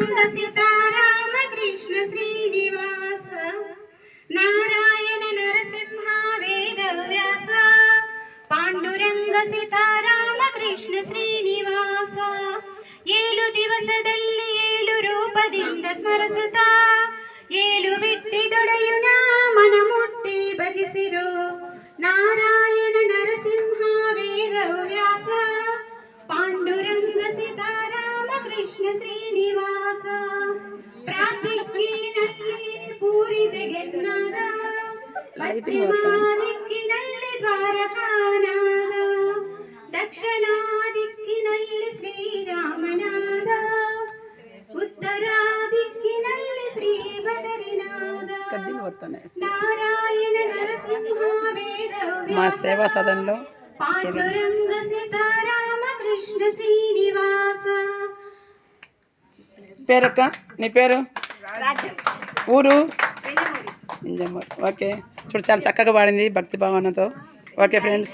ಗಂಗ ಸೀತಾರಾಮ ಕೃಷ್ಣ ಶ್ರೀನಿವಾಸ ನಾರಾಯಣ ನರಸಿಂಹ ವೇದ ವ್ಯಾಸ ಪಾಂಡುರಂಗ ಸೀತಾರಾಮ ಕೃಷ್ಣ ಶ್ರೀನಿವಾಸ ಏಳು ದಿವಸದಲ್ಲಿ ಏಳು ರೂಪದಿಂದ ಸ್ಮರಿಸುತ್ತಾ. ಏಳು ಬಿಟ್ಟಿ ದೊಡೆಯುನ ಮನ ಮುಟ್ಟಿ ಭಜಿಸಿರು. ನಾರಾಯಣ ಪಶ್ಚಿಮ ದಿಕ್ಕಿನಲ್ಲಿ ದ್ವಾರಕಾನಾಥ ದಕ್ಷಿಣ ದಿಕ್ಕಿನಲ್ಲಿ ಶ್ರೀರಾಮನಾಥ ಉತ್ತರ ದಿಕ್ಕಿನಲ್ಲಿ ಶ್ರೀ ಬದರಿನಾಥ కడ్డీలు పడుతున్నాయి నారాయణ నరసింహ వేద మా సేవా సదన్లో పాండురంగ సీతారామ కృష్ణ శ్రీనివాస పేరక్క నీ పేరు ఊరు ఇంజమ్మూరు ఓకే చూడు చాలా చక్కగా పాడింది భక్తి భావనతో. Okay friends.